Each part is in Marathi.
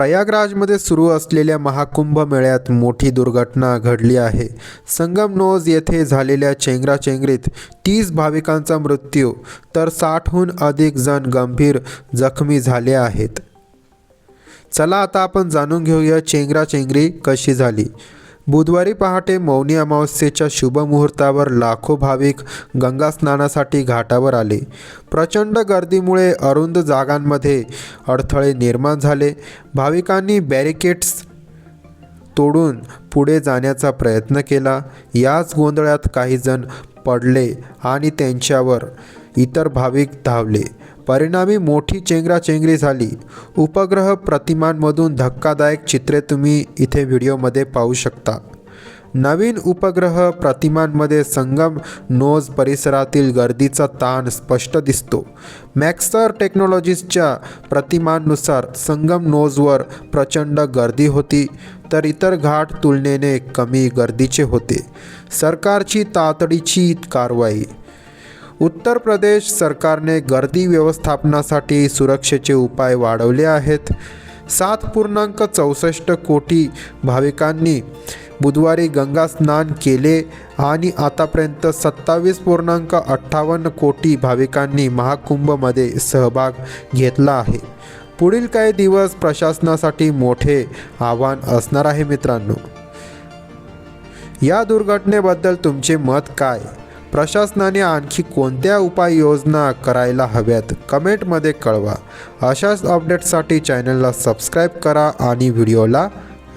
प्रयागराजमध्ये सुरू असलेल्या महाकुंभ मेळ्यात मोठी दुर्घटना घडली आहे. संगमनोज येथे झालेल्या चेंगराचेंगरीत तीस भाविकांचा मृत्यू तर साठहून अधिक जण गंभीर जखमी झाले आहेत. चला आता आपण जाणून घेऊया चेंगराचेंगरी कशी झाली. बुधवारी पहाटे मौनी अमावस्येच्या शुभमुहूर्तावर लाखो भाविक गंगा स्नानासाठी घाटावर आले. प्रचंड गर्दीमुळे अरुंद जागांमध्ये अडथळे निर्माण झाले. भाविकांनी बॅरिकेड्स तोडून पुढे जाण्याचा प्रयत्न केला. याच गोंधळात काही जण पडले आणि त्यांच्यावर इतर भाविक धावले. परिणामी मोठी चेंगराचेंगरी झाली. उपग्रह प्रतिमांमधून धक्कादायक चित्रे तुम्ही इथे व्हिडिओमध्ये पाहू शकता. नवीन उपग्रह प्रतिमांमध्ये संगम नोज परिसरातील गर्दीचा ताण स्पष्ट दिसतो. मॅक्सर टेक्नॉलॉजीजच्या प्रतिमांनुसार संगम नोजवर प्रचंड गर्दी होती तर इतर घाट तुलनेने कमी गर्दीचे होते. सरकारची तातडीची कारवाई. उत्तर प्रदेश सरकारने गर्दी व्यवस्थापनासाठी सुरक्षेचे उपाय वाढवले आहेत. सात पूर्णांक चौसष्ट कोटी भाविकांनी बुधवारी गंगा स्नान केले आणि आतापर्यंत सत्तावीस पूर्णांक अठ्ठावन्न कोटी भाविकांनी महाकुंभमध्ये सहभाग घेतला आहे. पुढील काही दिवस प्रशासनासाठी मोठे आव्हान असणार आहे मित्रांनो. या दुर्घटनेबद्दल तुमचे मत काय? प्रशासनाने आणखी कोणत्या उपाययोजना करायला हव्यात? कमेंटमध्ये कळवा. अशाच अपडेटसाठी चॅनलला सबस्क्राईब करा आणि व्हिडिओला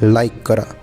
लाईक करा.